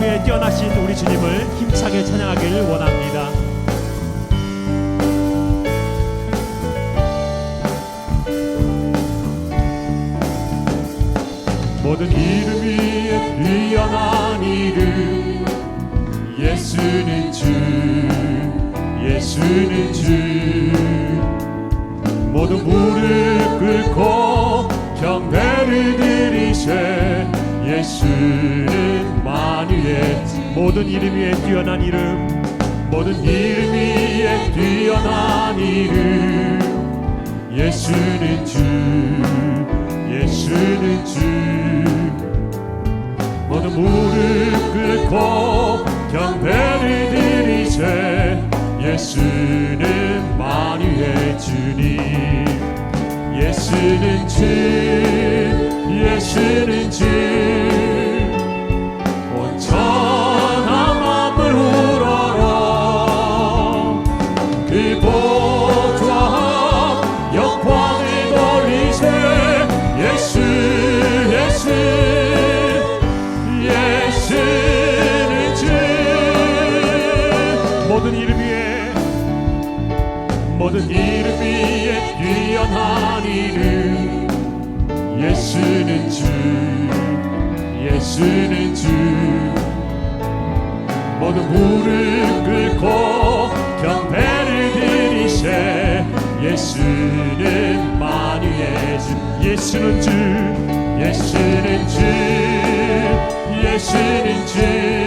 위에 뛰어나신 우리 주님을 힘차게 찬양하길 원합니다. 모든 이름 위에 뛰어난 이름 예수는 주 예수는 주 모든 무릎 꿇고 경배를 드리세 예수는 만유의 모든 이름 위에 뛰어난 이름 모든 이름 위에 뛰어난 이름. 예수는 주 예수는 주. 모든 무릎 꿇고 경배를 드리세 예수는 만유의 주님. 예수는 주 예수는 주 예수는 주 예수는 주 예수는 주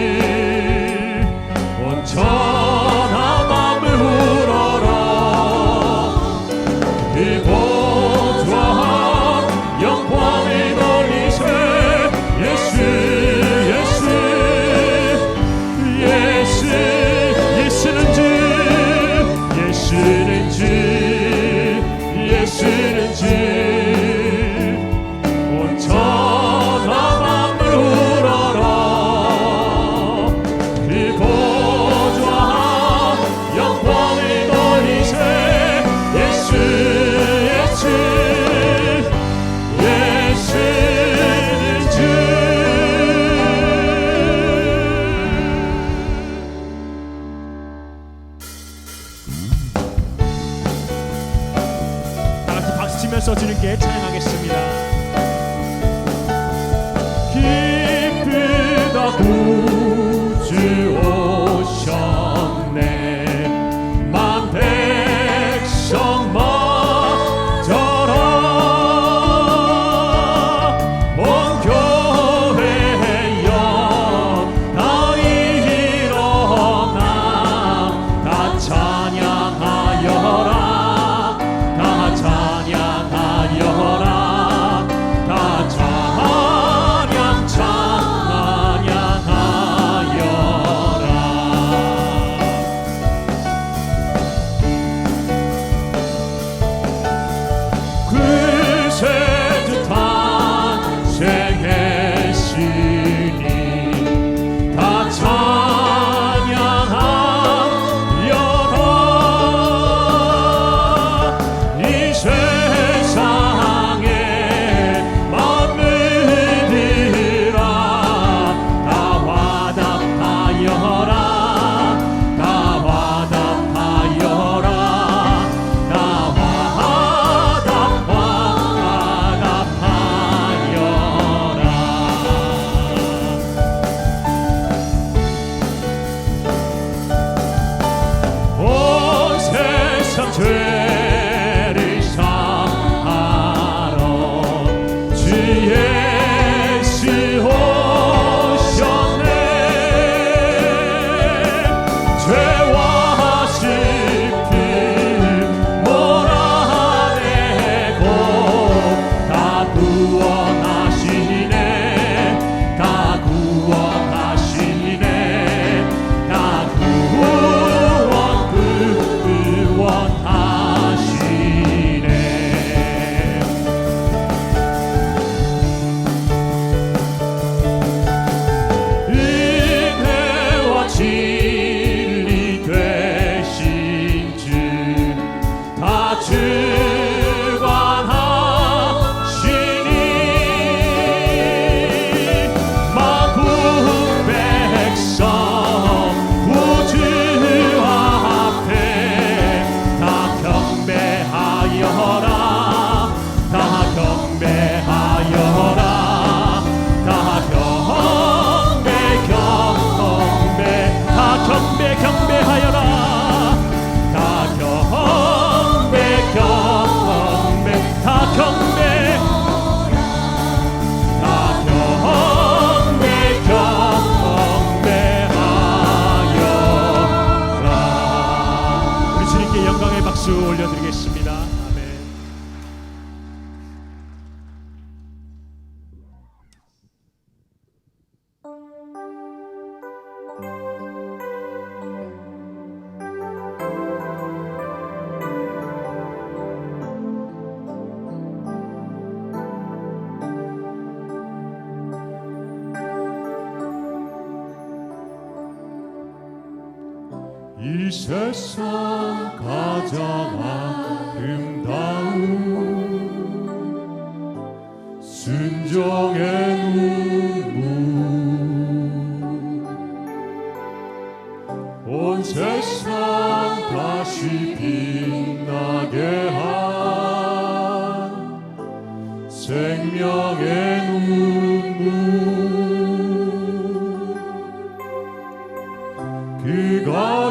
박수 치면서 주님께 찬양하겠습니다. 박수 올려드리겠습니다. 이 세상 가장 아름다운 순정의 눈물. 온 세상 다시 빛나게 한 생명의 눈물. 그가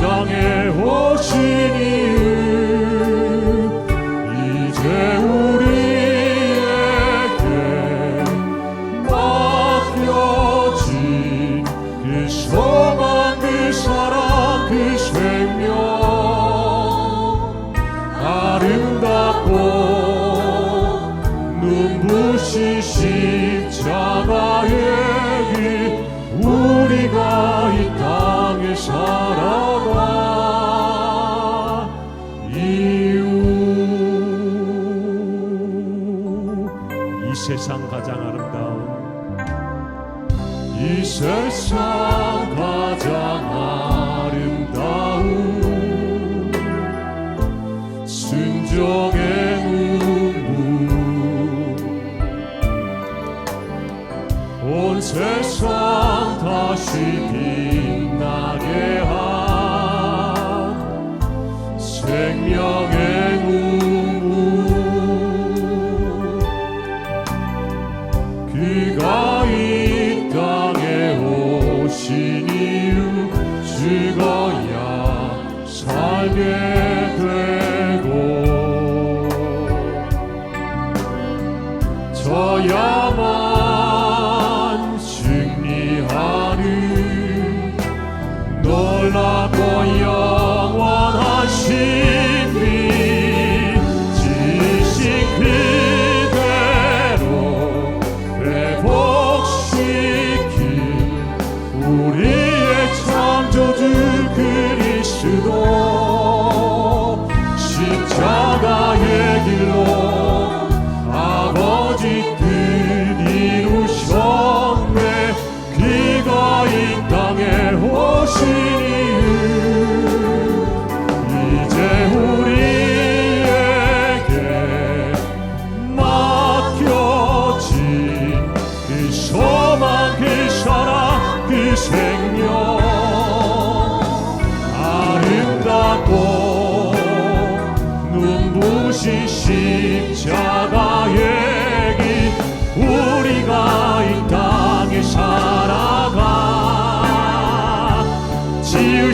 땅에 오시니 온 세상 다시 빛나게 한 생명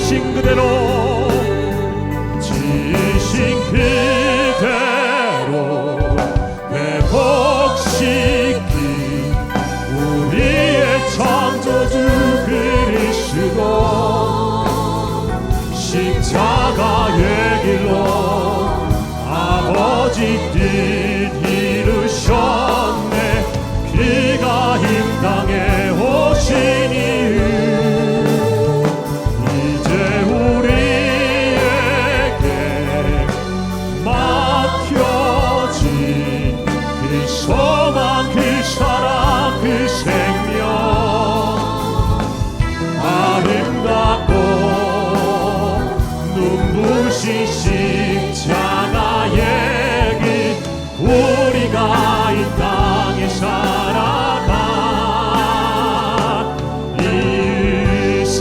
계신 그대로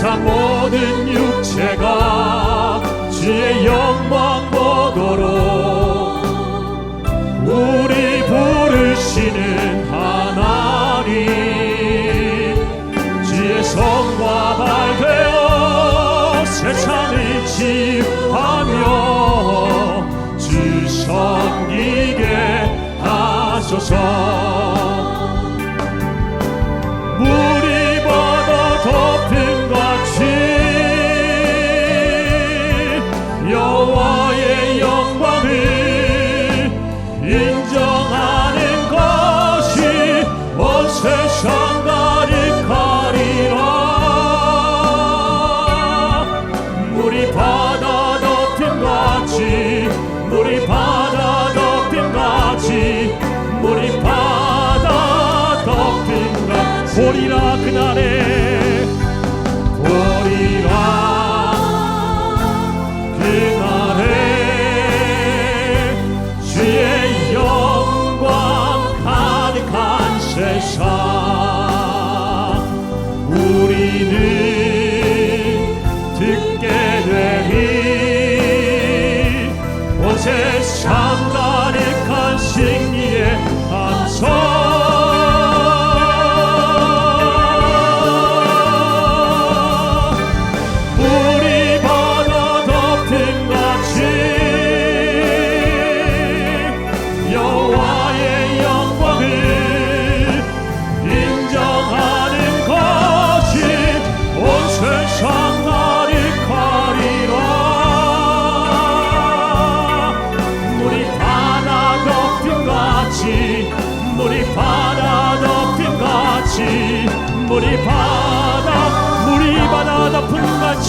세상 모든 육체가 주의 영광 보도록 우리 부르시는 하나님 주의 성과 발되어 세상을 치유하며 주 섬기게 하소서 같이 보리라 그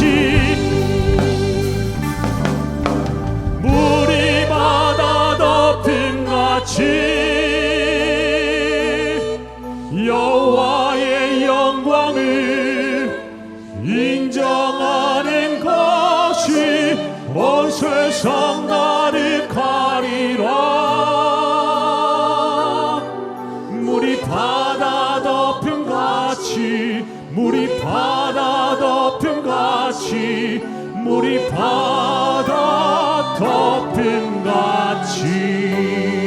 덮 같이 물이 바다 덮인 같이